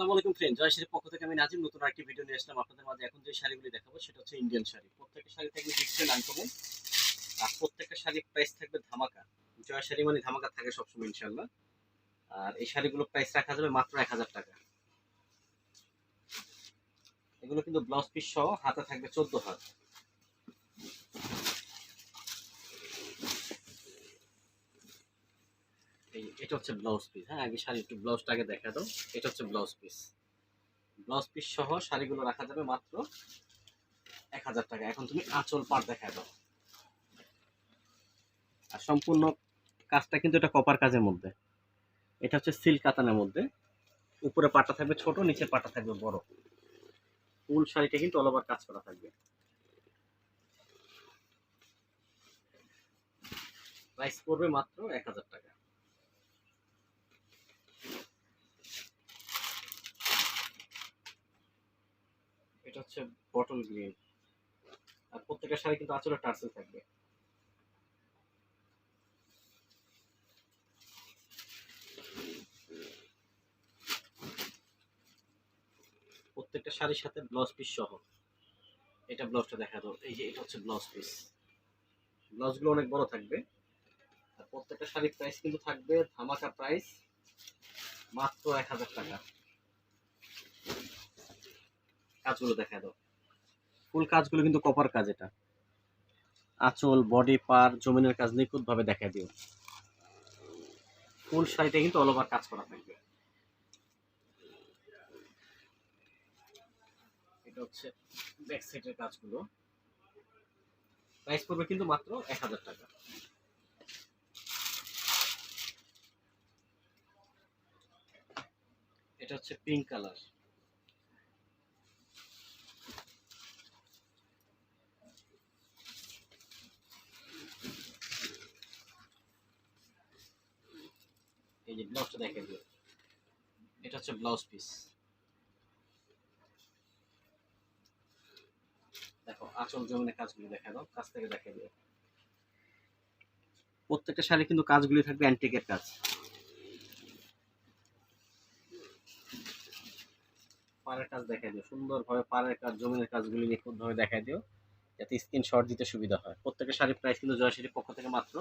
আসসালামু আলাইকুম ফ্রেন্ড জয় শ্রী পক্ষ থেকে আমি নাজিম, নতুন আরেকটি ভিডিও নিয়ে আসলাম। আপনাদের মাঝে এখন যে শাড়িগুলি দেখাবো, সেটা হচ্ছে ইন্ডিয়ান শাড়ি। প্রত্যেকটা শাড়ি থাকবে ডিফারেন্ট আনকমন আর প্রত্যেকটা শাড়ির প্রাইস থাকবে ধামাকা। জয় শাড়ি মানে ধামাকা থাকে সবসময় ইনশাল্লাহ আর এই শাড়িগুলোর প্রাইস রাখা যাবে মাত্র এক হাজার টাকা। এগুলো কিন্তু ব্লাউজ পিস সহ, হাতে থাকবে চোদ্দ হাত এই এটা হচ্ছে ব্লাউজ পিস হ্যাঁ আগে শাড়ি একটু ব্লাউজটা আগে দেখা দাও। এটা হচ্ছে ব্লাউজ পিস ব্লাউজ পিস সহ শাড়িগুলো রাখা যাবে মাত্র এক হাজার টাকা। এখন তুমি আঁচল পাট দেখা দাও। আর সম্পূর্ণ কাজটা কিন্তু এটা কপার কাজের মধ্যে। এটা হচ্ছে সিল্ক কাতানের মধ্যে। উপরে পাটা থাকবে ছোট নিচে পাটা থাকবে বড়। ফুল শাড়িটা কিন্তু অল কাজ করা থাকবে। প্রাইস পড়বে মাত্র এক হাজার টাকা। এটা হচ্ছে বটল গ্রিন আর প্রত্যেকটা শাড়ি কিন্তু আঁচলে টার্সেল থাকবে। প্রত্যেকটা শাড়ির সাথে ব্লাউজ পিস সহ। এটা ব্লাউজটা দেখা দাও। এই যে এটা হচ্ছে ব্লাউজ পিস ব্লাউজগুলো অনেক বড় থাকবে। আর প্রত্যেকটা শাড়ির প্রাইস কিন্তু থাকবে ধামাকা প্রাইস মাত্র এক হাজার টাকা। কাজগুলো দেখা দাও। ফুল কাজগুলো কিন্তু কপার কাজ এটা। আঁচল বডি পার জমিনের কাজ নিখুঁত ভাবে দেখা দিও। ফুল শাড়িটা কিন্তু অল ওভার কাজ করা থাকবে। এটা হচ্ছে ব্যাক কাজগুলো। প্রাইস পড়বে কিন্তু মাত্র এক হাজার টাকা। এটা হচ্ছে পিঙ্ক কালার যে ব্লাউজটা দেখে দিও এটা হচ্ছে ব্লাউজ পিস দেখো জমিনের কাজগুলি দেখা দাও থেকে দিও। প্রত্যেকটা শাড়ি কিন্তু কাজগুলি থাকবে অ্যান্টিকের কাজ। পাড়ের কাজ দেখা দিও, সুন্দরভাবে পাড়ের কাজ, জমিনের কাজগুলি নিখুঁতভাবে দিও, যাতে স্ক্রিন শট দিতে সুবিধা হয়। প্রত্যেকটা শাড়ির প্রাইস কিন্তু জয় শাড়ির পক্ষ থেকে মাত্র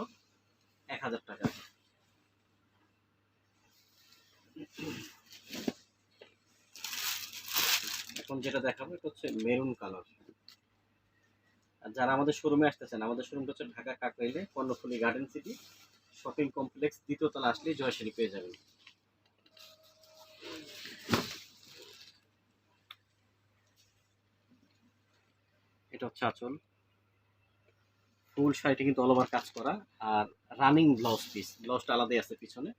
এক হাজার টাকা। এখন যেটা দেখাবো, এটা হচ্ছে মেরুন কালার। আর যারা আমাদের শোরুমে আসতেছেন আমাদের শোরুমটা হচ্ছে Dhaka কাকরাইলে, Karnaphuli garden city shopping complex দ্বিতীয় তলা আসলেই জয়শ্রী পেয়ে যাবেন। এটা হচ্ছে আঁচল। ফুল শাড়িটা কিন্তু অল ওভার কাজ করা। আর রানিং ব্লাউজ পিস ব্লাউজটা আলাদাই আছে পিছনে।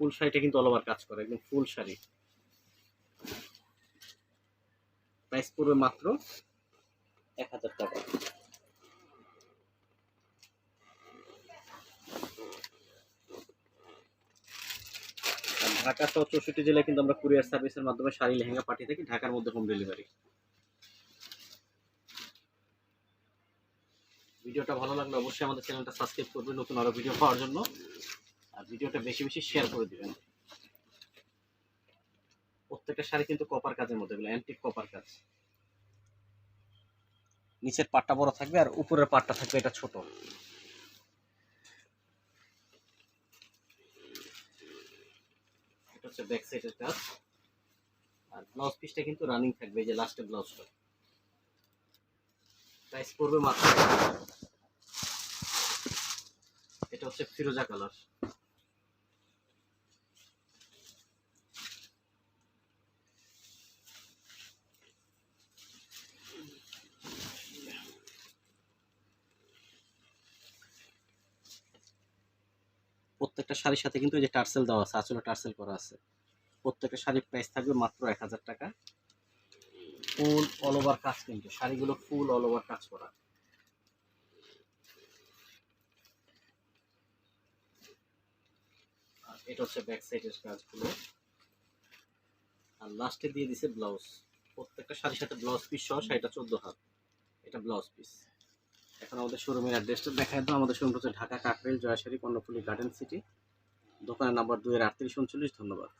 ফুল শাড়িটা কিন্তু অল ওভার কাজ করে, একদম ফুল শাড়ি। প্রাইস পড়বে মাত্র এক হাজার টাকা। ঢাকা সহ চৌষট্টি জেলায় কিন্তু আমরা কুরিয়ার সার্ভিসের মাধ্যমে শাড়ি, লেহেঙ্গা পাঠিয়ে থাকি, ঢাকার মধ্যে হোম ডেলিভারি ভিডিওটা ভালো লাগলে অবশ্যই আমাদের চ্যানেলটা সাবস্ক্রাইব করবে নতুন আরও ভিডিও পাওয়ার জন্য। আর ভিডিওটা বেশি বেশি শেয়ার করে দিবেন। প্রত্যেকটা শাড়ি কিন্তু কপার কাজের মধ্যে অ্যান্টিক কপার কাজ। নিচের পাটটা বড় থাকবে আর উপরের পাটটা থাকবে, এটা ছোট। ফিরোজা কালার প্রত্যেকটা শাড়ির সাথে কিন্তু যে টার্সেল দেওয়া আছে আঁচলে টার্সেল করা আছে। প্রত্যেকটা শাড়ির প্রাইস থাকবে মাত্র এক হাজার টাকা। ফুল অল ওভার কাজ কিন্তু, শাড়িগুলো ফুল অল ওভার কাজ করা। এটা হচ্ছে ব্যাক সাইডের কাজগুলো। আর লাস্টে দিয়ে দিছে ব্লাউজ প্রত্যেকটা শাড়ির সাথে ব্লাউজ পিস সহ শাড়িটা চোদ্দ হাত। এটা ব্লাউজ পিস এখন আমাদের শোরুমের অ্যাড্রেসটা দেখায় দাও আমাদের শোরুম হচ্ছে ঢাকা কাকরেল জয়াশারী কর্ণফুলি গার্ডেন সিটি দোকানের নাম্বার দুইয়ের আটত্রিশ, উনচল্লিশ। ধন্যবাদ।